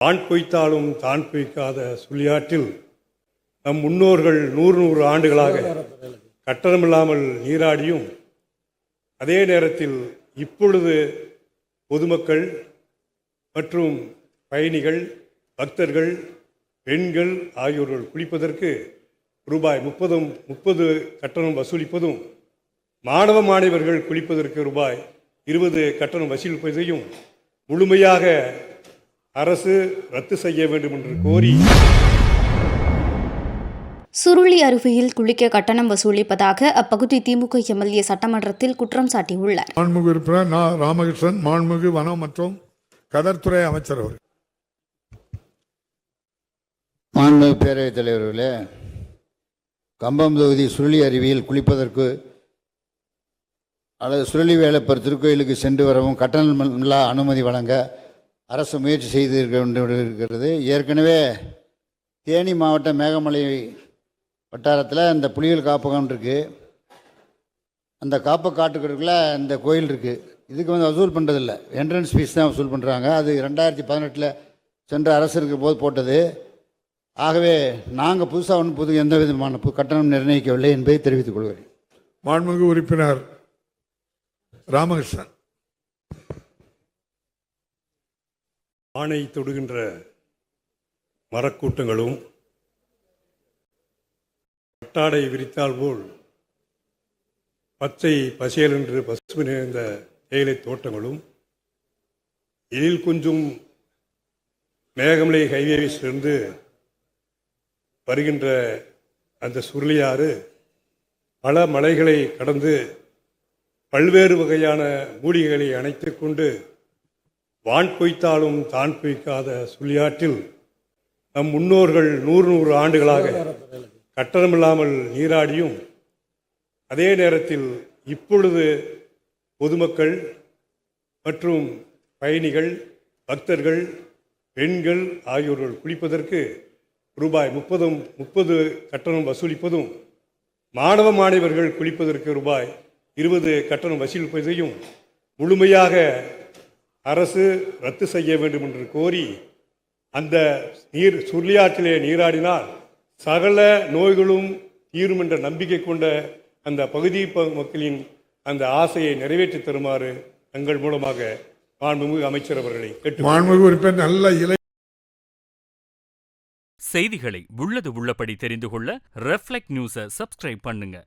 ஆண் பொய்த்தாலும் தான் பொய்க்காத சுழியாற்றில் நம் முன்னோர்கள் நூறு நூறு ஆண்டுகளாக கட்டணமில்லாமல் நீராடியும் அதே நேரத்தில் இப்பொழுது பொதுமக்கள் மற்றும் பயணிகள் பக்தர்கள் பெண்கள் ஆகியோர்கள் குளிப்பதற்கு ரூபாய் முப்பதும் முப்பது கட்டணம் வசூலிப்பதும் மாணவ மாணவர்கள் குளிப்பதற்கு ரூபாய் இருபது கட்டணம் வசூலிப்பதையும் முழுமையாக அரசு ரத்து செய்ய வேண்டும் என்று கோரி சுருளி அருவியில் குளிக்க கட்டணம் வசூலிப்பதாக அப்பகுதி திமுக எம்எல்ஏ சட்டமன்றத்தில் குற்றம் சாட்டியுள்ளார். மாண்புமிகு உறுப்பினர் நா. ராமகிருஷ்ணன் மாண்புமிகு வனம் மற்றும் கதர்துறை அமைச்சர் அவர் மாண்புமிகு பேரவைத் தலைவர்களே கம்பம் தொகுதி சுருளி அருவியில் குளிப்பதற்கு அல்லது சுருளி வேலப்பர் திருக்கோயிலுக்கு சென்று வரவும் கட்டணமில்லா அனுமதி வழங்க அரசு முயற்சி செய்து இருக்கிறது. ஏற்கனவே தேனி மாவட்ட மேகமலை வட்டாரத்தில் இந்த புலிகள் காப்பகம் இருக்குது அந்த காப்ப காட்டுக்குள்ள இந்த கோயில் இருக்குது இதுக்கு வந்து வசூல் பண்ணுறதில்ல என்ட்ரன்ஸ் ஃபீஸ் தான் வசூல் பண்ணுறாங்க அது ரெண்டாயிரத்தி பதினெட்டில் சென்ற அரசு இருக்கிற போது போட்டது. ஆகவே நாங்கள் புதுசாக ஒன்றும் புது எந்த விதமான பு- கட்டணம் நிர்ணயிக்கவில்லை என்பதை தெரிவித்துக் கொள்கிறேன். மாண்புமிகு உறுப்பினர் ராமகிருஷ்ணன். ஆணை தொடுகின்ற மரக்கூட்டங்களும் பட்டாடை விரித்தால் போல் பச்சை பசேல் என்று பசுமை நிறைந்த தேயிலை தோட்டங்களும் எழில் கொஞ்சம் மேகமலை ஹைவேஸிலிருந்து வருகின்ற அந்த சுருளியாறு பல மலைகளை கடந்து பல்வேறு வகையான மூலிகைகளை அணைத்து கொண்டு வான் பொய்த்தாலும் தான் பொய்க்காத சுழியாற்றில் நம் முன்னோர்கள் நூறு நூறு ஆண்டுகளாக கட்டணமில்லாமல் நீராடியும் அதே நேரத்தில் இப்பொழுது பொதுமக்கள் மற்றும் பயணிகள் பக்தர்கள் பெண்கள் ஆகியோர்கள் குளிப்பதற்கு ரூபாய் முப்பதும் முப்பது கட்டணம் வசூலிப்பதும் மாணவ மாணவர்கள் குளிப்பதற்கு ரூபாய் இருபது கட்டணம் வசூலிப்பதையும் முழுமையாக அரசு ரத்து செய்ய வேண்டும் என்று கோரி அந்த நீர் சுருளியாற்றிலே நீராடினால் சகல நோய்களும் தீரும் என்ற நம்பிக்கை கொண்ட அந்த பகுதி மக்களின் அந்த ஆசையை நிறைவேற்றித் தருமாறு தங்கள் மூலமாக மாண்புமிகு அமைச்சர் அவர்களை கேட்டு மாண்புமிகு உறுப்பினர் நல்ல இலை செய்திகளை உள்ளது உள்ளபடி தெரிந்து கொள்ள ரெஃப்ளெக்ட் நியூஸை சப்ஸ்கிரைப் பண்ணுங்க.